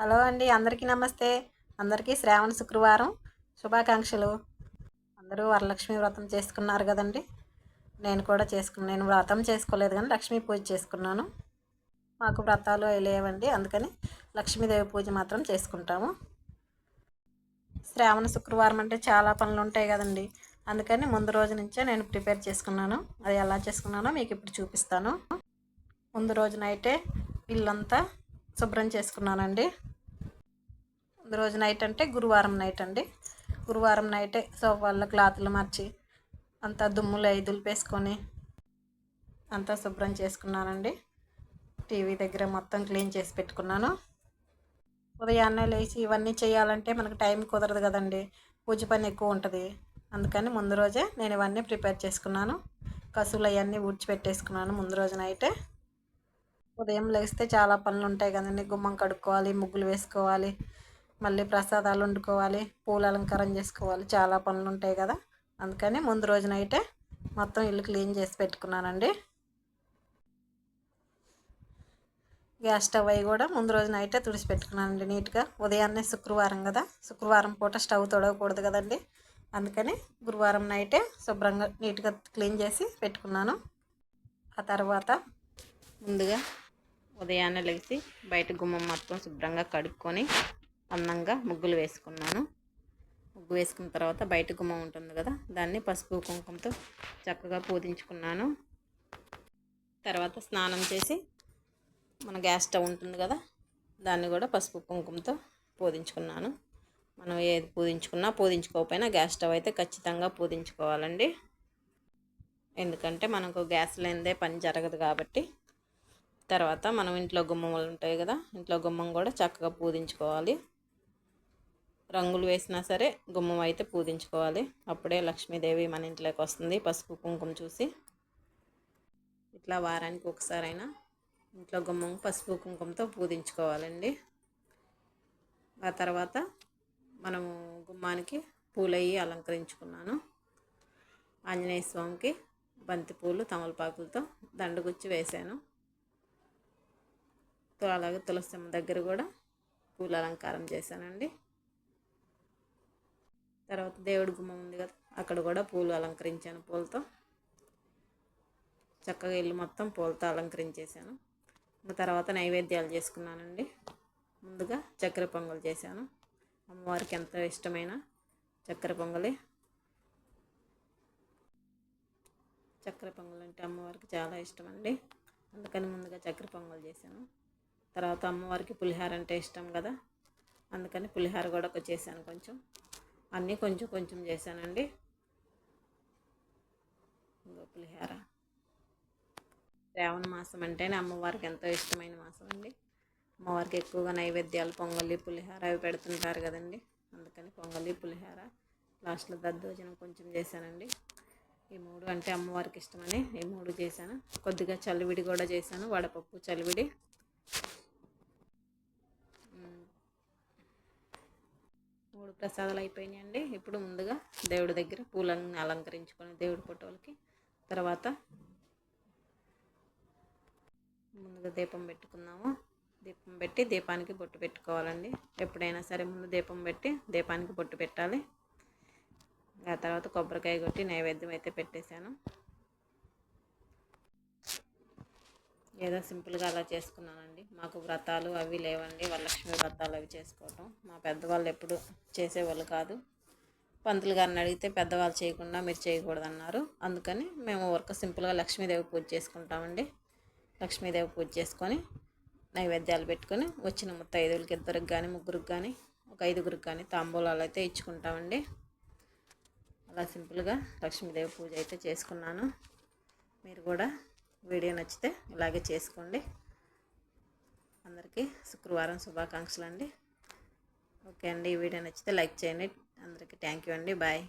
Hello అండి అందరికీ నమస్తే. అందరికీ శ్రావణ శుక్రవారం. శుభాకాంక్షలు. అందరూ వరలక్ష్మి వ్రతం చేసుకున్నారు కదండి. నేను కూడా చేసుకున్నాను నేను వ్రతం చేసుకోలేదు కానీ లక్ష్మీ పూజ చేసుకున్నాను. మాకు వ్రతాలు అవి లేవండి అందుకని లక్ష్మీదేవి పూజ మాత్రం చేసుకుంటాము. శ్రావణ శుక్రవారం అంటే చాలా పనులు ఉంటాయి కదండి. అందుకని ముందు రోజు నుంచే నేను ప్రిపేర్ చేసుకున్నాను. అది ఎలా చేసుకున్నానో మీకు ఇప్పుడు చూపిస్తాను. ముందు రోజునైతే ఇల్లంతా శుభ్రం చేసుకున్నానండి. రోజు నైట్ అంటే గురువారం నైట్ అండి. గురువారం నైటే సోఫాల్లో క్లాత్లు మార్చి అంతా దుమ్ములు ఐదులు వేసుకొని అంతా శుభ్రం చేసుకున్నానండి. టీవీ దగ్గర మొత్తం క్లీన్ చేసి పెట్టుకున్నాను. ఉదయాన్నే లేచి ఇవన్నీ చేయాలంటే మనకు టైం కుదరదు కదండి. పూజ పని ఎక్కువ ఉంటుంది. అందుకని ముందు రోజే నేను ఇవన్నీ ప్రిపేర్ చేసుకున్నాను. కసులు అవన్నీ ఊడ్చిపెట్టేసుకున్నాను ముందు రోజు నైటే ఉదయం లేస్తే చాలా పనులు ఉంటాయి కదండి. గుమ్మం కడుక్కోవాలి ముగ్గులు వేసుకోవాలి మళ్ళీ ప్రసాదాలు వండుకోవాలి పూల అలంకారం చేసుకోవాలి చాలా పనులు ఉంటాయి కదా. అందుకని ముందు రోజునైతే మొత్తం ఇల్లు క్లీన్ చేసి పెట్టుకున్నానండి. గ్యాస్ స్టవ్ అవి కూడా ముందు రోజున అయితే తుడిచి పెట్టుకున్నానండి నీట్గా. ఉదయాన్నే శుక్రవారం కదా శుక్రవారం పూట స్టవ్ తొడవకూడదు కదండి. అందుకని గురువారం నైటే శుభ్రంగా నీట్గా క్లీన్ చేసి పెట్టుకున్నాను. ఆ తర్వాత ముందుగా ఉదయాన్నే లేచి బయట గుమ్మం మొత్తం శుభ్రంగా కడుక్కొని అందంగా ముగ్గులు వేసుకున్నాను. ముగ్గు వేసుకున్న తర్వాత బయట గుమ్మ ఉంటుంది కదా దాన్ని పసుపు కుంకుమతో చక్కగా పూజించుకున్నాను. తర్వాత స్నానం చేసి మన గ్యాస్ స్టవ్ ఉంటుంది కదా దాన్ని కూడా పసుపు కుంకుమతో పూజించుకున్నాను. మనం ఏది పూజించుకున్నా పూజించుకోకపోయినా గ్యాస్ స్టవ్ అయితే ఖచ్చితంగా పూజించుకోవాలండి. ఎందుకంటే మనకు గ్యాస్ లేనిదే పని జరగదు కాబట్టి. తర్వాత మనం ఇంట్లో గుమ్మలు ఉంటాయి కదా ఇంట్లో గుమ్మం కూడా చక్కగా పూజించుకోవాలి. రంగులు వేసినా సరే గుమ్మం అయితే పూజించుకోవాలి. అప్పుడే లక్ష్మీదేవి మన ఇంట్లోకి వస్తుంది పసుపు కుంకుమ చూసి. ఇట్లా వారానికి ఒకసారైనా ఇంట్లో గుమ్మం పసుపు కుంకుమతో పూజించుకోవాలండి. ఆ తర్వాత మనము గుమ్మానికి పూలయ్యి అలంకరించుకున్నాను. ఆంజనేయ స్వామికి బంతిపూలు తమలపాకులతో దండగుచ్చి వేశాను. అలాగే తులసమ్మ దగ్గర కూడా పూల అలంకారం చేశానండి. తర్వాత దేవుడి గుమ్మం ఉంది కదా అక్కడ కూడా పూలు అలంకరించాను పూలతో. చక్కగా ఇల్లు మొత్తం పూలతో అలంకరించేసాను ఇంకా తర్వాత నైవేద్యాలు చేసుకున్నానండి. ముందుగా చక్కెర పొంగల్ చేశాను. అమ్మవారికి ఎంతో ఇష్టమైన చక్కెర పొంగలి. చక్కెర పొంగల్ అంటే అమ్మవారికి చాలా ఇష్టం అండి అందుకని ముందుగా చక్కెర పొంగల్ చేశాను. తర్వాత అమ్మవారికి పులిహార అంటే ఇష్టం కదా అందుకని పులిహార కూడా చేశాను కొంచెం. అన్నీ కొంచెం కొంచెం చేశానండి. ఇంకో పులిహార. శ్రావణ మాసం అంటేనే అమ్మవారికి ఎంతో ఇష్టమైన మాసం అండి. అమ్మవారికి ఎక్కువగా నైవేద్యాలు పొంగలి పులిహార అవి పెడుతుంటారు కదండి. అందుకని పొంగలి పులిహార లాస్ట్లో దద్దోజనం కొంచెం చేశానండి. ఈ మూడు అంటే అమ్మవారికి ఇష్టమని ఈ మూడు చేశాను. కొద్దిగా చలివిడి కూడా చేశాను. వడపప్పు చలివిడి ప్రసాదాలు అయిపోయినాయండి. ఇప్పుడు ముందుగా దేవుడి దగ్గర పూలను అలంకరించుకొని దేవుడి ఫోటోలకి. తర్వాత ముందుగా దీపం పెట్టుకున్నాము దీపం పెట్టి దీపానికి బొట్టు పెట్టుకోవాలండి. ఎప్పుడైనా సరే ముందు దీపం పెట్టి దీపానికి బొట్టు పెట్టాలి. ఆ తర్వాత కొబ్బరికాయ కొట్టి నైవేద్యం అయితే పెట్టేశాను. ఏదో సింపుల్గా అలా చేసుకున్నానండి. మాకు వ్రతాలు అవి లేవండి. వరలక్ష్మి వ్రతాలు అవి చేసుకోవటం. మా పెద్దవాళ్ళు ఎప్పుడు చేసేవాళ్ళు కాదు. పంతులు గారిని అడిగితే పెద్దవాళ్ళు చేయకుండా మీరు చేయకూడదన్నారు. అందుకని మేము వర్క్ సింపుల్గా లక్ష్మీదేవి పూజ చేసుకుంటామండి. లక్ష్మీదేవి పూజ చేసుకొని నైవేద్యాలు పెట్టుకొని వచ్చిన మొత్తం ఐదుగురికి ఇద్దరికి కానీ ముగ్గురికి కానీ ఒక ఐదుగురికి కానీ తాంబూలాలు అయితే ఇచ్చుకుంటామండి. అలా సింపుల్గా లక్ష్మీదేవి పూజ అయితే చేసుకున్నాను. మీరు కూడా వీడియో నచ్చితే ఇలాగే చేసుకోండి. అందరికీ శుక్రవారం శుభాకాంక్షలు అండి ఓకే అండి ఈ వీడియో నచ్చితే లైక్ చేయండి. అందరికీ థ్యాంక్ యూ అండి. బాయ్.